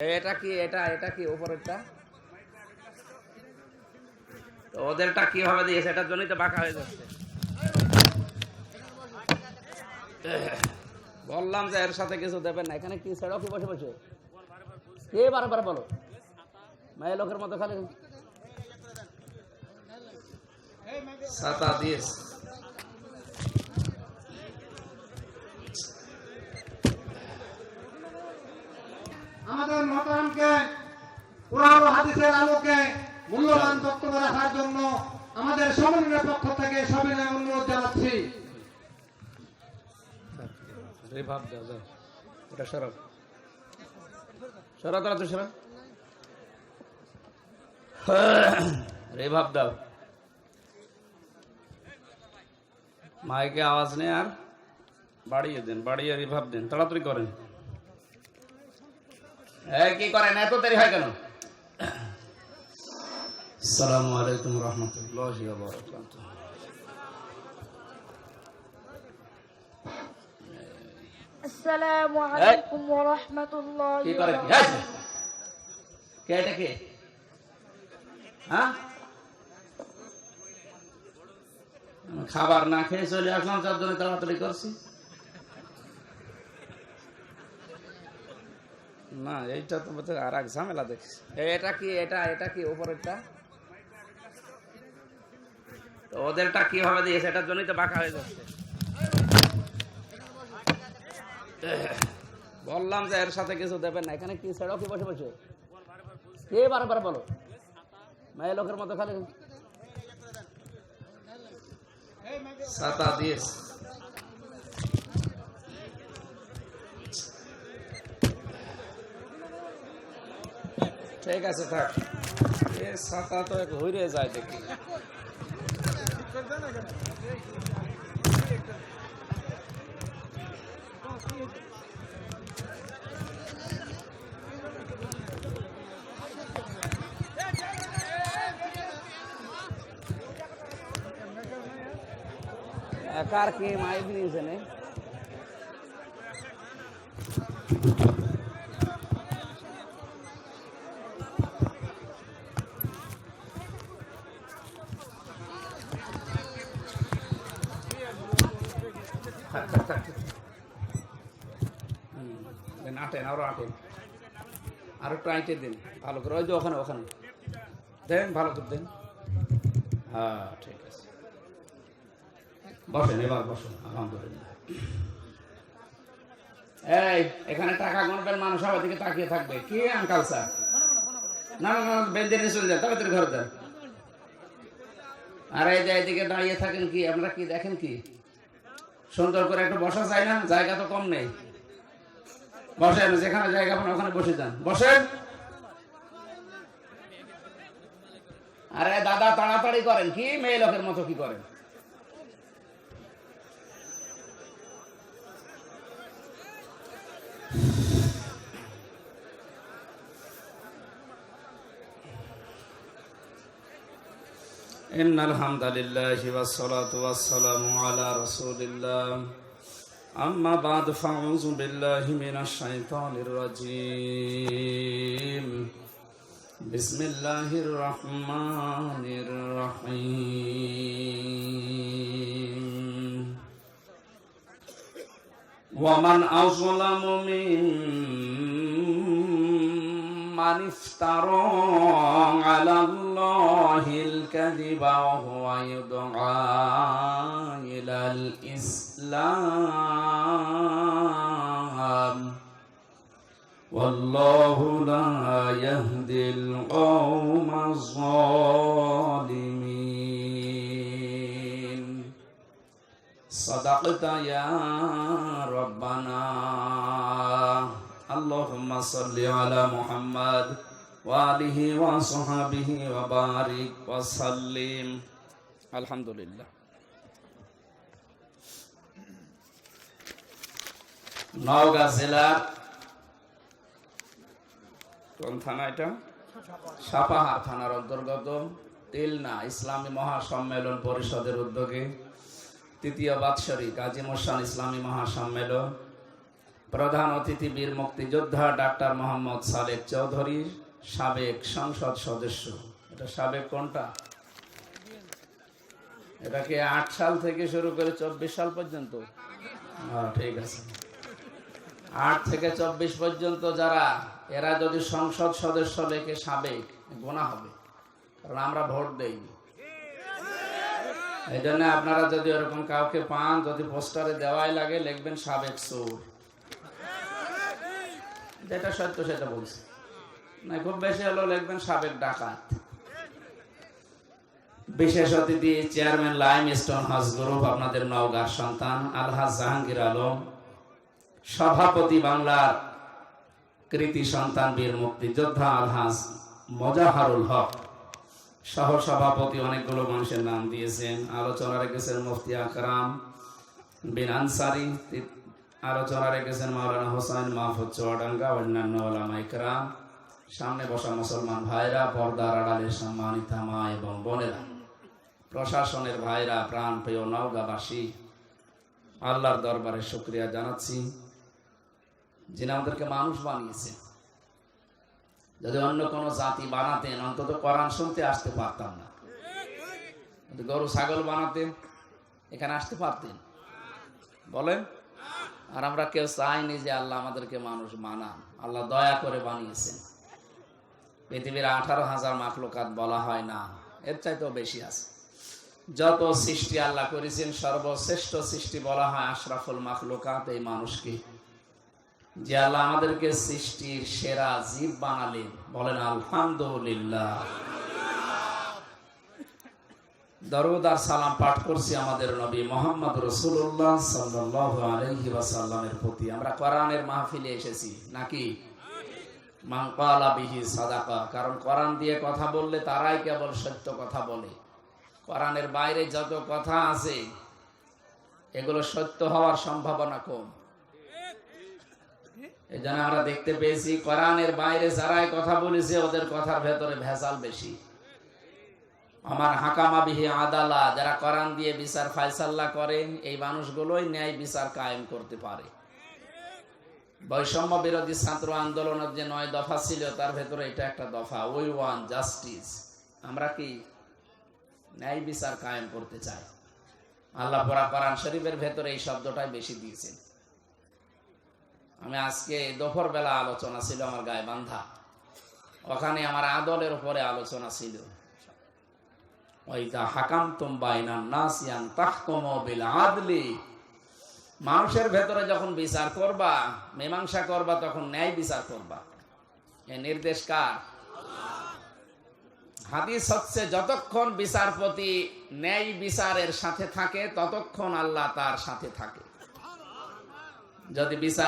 এটা কি, এটা এটা কি উপরেরটা? তো ওদেরটা কীভাবে দিয়েছে এটার জন্যই তো বাঁকা হয়ে যাচ্ছে। বললাম যে এর সাথে কিছু দেবেন না। এখানে কি সেটাও কি বসে বসে? কে বারবার বলো। মেয়ে লোকের মতো খালি। সাতা দিয়েছ। আমাদের মতামকে কোরআন হাদিসের আলোকে মূল্যবান বক্তব্য রাখার জন্য আমাদের সমন্বয়ের পক্ষ থেকে সবিনয় অনুরোধ জানাচ্ছি। দাও। মাইকে আওয়াজ নেই আর বাড়িয়ে দেন, বাড়িয়ে রিভাব দেন, তাড়াতাড়ি করেন। কি করেন? এত দেরি হয় কেন? আলাইকুম হ্যাঁ? খাবার না খেয়ে চলে আসলাম চার জনে তাড়াতাড়ি করছি। না এইটা তো বোধ আর এক ঝামেলা দেখছি। এটা কি এটা এটা কি উপরেরটা? তো ওদেরটা কীভাবে দিয়েছে এটার জন্যই তো বাঁকা হয়ে যাচ্ছে। বললাম যে এর সাথে কিছু দেবেন না। এখানে কি সেটাও কি বসে বসে? কে বারবার বলো? মেয়ে লোকের মতো খালি। সাতা দিয়েছ ঠিক আছে, থাক। এ ছাতা তো এক হইরে যায় দেখি। একার কি মাইক নিয়েছে নে আটেন আটেন দিন ভালো করে ওই যে ওখানে ওখানে দেন ভালো করে দেন হ্যাঁ ঠিক আছে বসেন এবার বসেন আলহামদুলিল্লাহ এই এখানে টাকা গণবেন মানুষ সবার দিকে তাকিয়ে থাকবে কি আঙ্কাল স্যার না না না বেঞ্চে নিয়ে চলে যান তবে তোর ঘরে দেন আর, এই যে এদিকে দাঁড়িয়ে থাকেন কি? আপনারা কি দেখেন কি? সুন্দর করে একটু বসা চাই না, জায়গা তো কম নেই। বসেন, যেখানে জায়গা পান ওখানে বসে যান। বসেন। আরে দাদা, তাড়াতাড়ি করেন, কি মেয়ে লোকের মতো কি করেন? إن الحمد لله والصلاة والسلام على رسول الله أما بعد فأعوذ بالله من الشيطان الرجيم بسم الله الرحمن الرحيم ومن أظلم ممن افترى على الله الكذب وهو يدعى إلى الإسلام. والله لا يهدي القوم الظالمين. صدقت يا ربنا. اللهم صل على محمد. وآله وصحبه وبارك وسلم الحمد لله নওগাঁ জেলার কোন থানা এটা সাপাহার থানার অন্তর্গত তিলনা ইসলামী মহাসম্মেলন পরিষদের উদ্যোগে তৃতীয় বাৎসরিক কাজী মোসান ইসলামী মহাসম্মেলন প্রধান অতিথি বীর মুক্তিযোদ্ধা ডাক্তার মোহাম্মদ সালেক চৌধুরী সাবেক সংসদ সদস্য। এটা সাবেক কোনটা? এটাকে আট সাল থেকে শুরু করে চব্বিশ সাল পর্যন্ত? ঠিক আছে। আট থেকে চব্বিশ পর্যন্ত যারা, এরা যদি সংসদ সদস্য লেখে সাবেক, গোনা হবে। কারণ আমরা ভোট দেইনি। এই জন্য আপনারা যদি ওরকম কাউকে পান, যদি পোস্টারে দেওয়াই লাগে, লিখবেন সাবেক সুর। যেটা সত্য সেটা বলছি। না খুব বেশি হলেও লিখবেন সাবেক ডাকাত। বিশেষ অতিথি, চেয়ারম্যান লাইম স্টোন গ্রুপ আপনাদের সন্তান আলহাজ জাহাঙ্গীর আলম, সভাপতি বাংলার কৃতি সন্তান বীর মুক্তিযোদ্ধা আলহাজ মজাহারুল হক সহ সভাপতি অনেকগুলো মানুষের নাম দিয়েছেন। আলোচনা রেখেছেন মুফতি আকরাম বিন আনসারি আলোচনা রেখেছেন মাওলানা হোসেন মাহফুজ চুয়াডাঙ্গা, অন্যান্য ওলামা ইকরাম সামনে বসা মুসলমান ভাইরা পর্দার আড়ালের সম্মানিত মা এবং বোনেরা। প্রশাসনের ভাইরা প্রাণ প্রিয় নওগাবাসী, আল্লাহর দরবারে শুক্রিয়া জানাচ্ছি, যিনি আমাদেরকে মানুষ বানিয়েছেন। যদি অন্য কোনো জাতি বানাতেন, অন্তত কোরআন শুনতে আসতে পারতাম না। গরু, ছাগল বানাতেন, এখানে আসতে পারতেন। বলেন? আর আমরা কেউ চাইনি যে আল্লাহ আমাদেরকে মানুষ বানান। আল্লাহ দয়া করে বানিয়েছেন। পৃথিবীর আঠারো হাজার মাখলুকাত বলা হয় না। এর চাইতেও বেশি আছে। যত সৃষ্টি আল্লাহ করেছেন, সর্বশ্রেষ্ঠ সৃষ্টি বলা হয় আশরাফুল মাখলুকাত এই মানুষকে। যে আল্লাহ আমাদেরকে সৃষ্টির সেরা জীব বানালেন, বলেন, আলহামদুলিল্লাহ। দরুদ আর সালাম পাঠ করছি আমাদের নবী মোহাম্মদ রসুল্লাহ সাল্লাহ আলহি ওয়াসাল্লামের প্রতি। আমরা কোরআনের মাহফিলে এসেছি, নাকি? কারণ কোরআন দিয়ে কথা বললে তারাই কেবল সত্য কথা বলে। কোরআনের বাইরে যত কথা আছে, এগুলো সত্য হওয়ার সম্ভাবনা কম। এই জন্য আমরা দেখতে পেয়েছি, কোরআনের বাইরে যারাই কথা বলেছে, ওদের কথার ভেতরে ভেজাল বেশি। আমার হাকামা আদালা, যারা কোরআন দিয়ে বিচার ফাইসাল্লা করেন, এই মানুষগুলোই ন্যায় বিচার কায়েম করতে পারে। বৈষম্য বিরোধী ছাত্র আন্দোলনের যে নয় দফা ছিল, তার ভেতরে এটা একটা দফা। ওই ওয়ান জাস্টিস আমরা কি ন্যায় বিচার কায়েম করতে চাই? আল্লাহ পরা কোরআন শরীফের ভেতরে এই শব্দটাই বেশি দিয়েছেন। আমি আজকে দুপুর বেলা আলোচনা ছিল আমার গায়ে বান্ধা। ওখানে আমার আদলের উপরে আলোচনা ছিল। ওইটা হাকাম তুম বাইনান নাসিয়ান তাহকুম বিল আদলি মানুষের ভেতরে যখন বিচার করবা, মীমাংসা করবা, তখন ন্যায় বিচার করবা। এ নির্দেশ কার? হাদিস হচ্ছে, যতক্ষণ বিচারপতি ন্যায় বিচারের সাথে থাকে, ততক্ষণ আল্লাহ তার সাথে থাকে। যদি বিচার